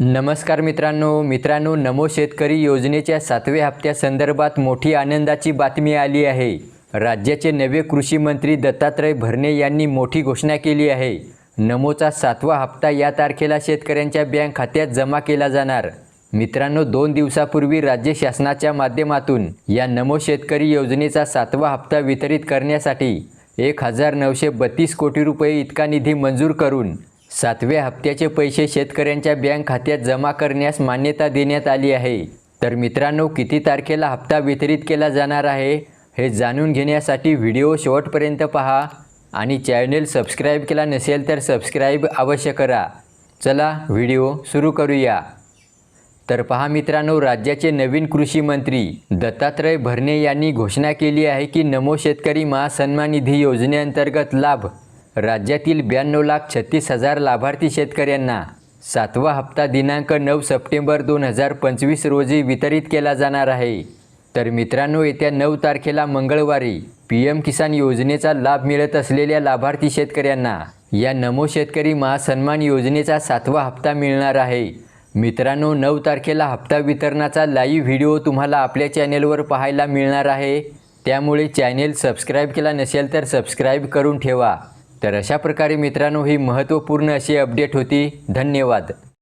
नमस्कार मित्रांनो मित्रांनो नमो शेतकरी योजनेच्या सातव्या हप्त्यासंदर्भात मोठी आनंदाची बातमी आली आहे. राज्याचे नवे कृषी मंत्री दत्तात्रय भरणे यांनी मोठी घोषणा केली आहे. नमोचा सातवा हप्ता या तारखेला शेतकऱ्यांच्या बँक खात्यात जमा केला जाणार. मित्रांनो दोन दिवसापूर्वी राज्य शासनाच्या माध्यमातून या नमो शेतकरी योजनेचा सातवा हप्ता वितरित करण्यासाठी एक हजार नऊशे बत्तीस कोटी रुपये इतका निधी मंजूर करून सातव्या हप्त्याचे पैसे शेतकऱ्यांच्या बँक खात्यात जमा करण्यास मान्यता देण्यात आली आहे. तर मित्रांनो किती तारखेला हप्ता वितरित केला जाणार आहे हे जाणून घेण्यासाठी व्हिडिओ शेवटपर्यंत पहा आणि चॅनल सबस्क्राईब केला नसेल तर सबस्क्राईब अवश्य करा. चला व्हिडिओ सुरू करूया. तर पहा मित्रांनो राज्याचे नवीन कृषी मंत्री दत्तात्रय भरणे यांनी घोषणा केली आहे की नमो शेतकरी महासन्मान निधी योजनेअंतर्गत लाभ राज्यातील ब्याण्णव लाख छत्तीस हजार लाभार्थी शेतकऱ्यांना सातवा हप्ता दिनांक नऊ सप्टेंबर दोन हजार पंचवीस रोजी वितरित केला जाणार आहे. तर मित्रांनो येत्या नऊ तारखेला मंगळवारी पी एम किसान योजनेचा लाभ मिळत असलेल्या लाभार्थी शेतकऱ्यांना या नमो शेतकरी महासन्मान योजनेचा सातवा हप्ता मिळणार आहे. मित्रांनो नऊ तारखेला हप्ता वितरणाचा लाईव्ह व्हिडिओ तुम्हाला आपल्या चॅनेलवर पाहायला मिळणार आहे. त्यामुळे चॅनेल सबस्क्राईब केला नसेल तर सबस्क्राईब करून ठेवा. तर अशा प्रकारे मित्रांनो ही महत्त्वपूर्ण अशी अपडेट होती. धन्यवाद.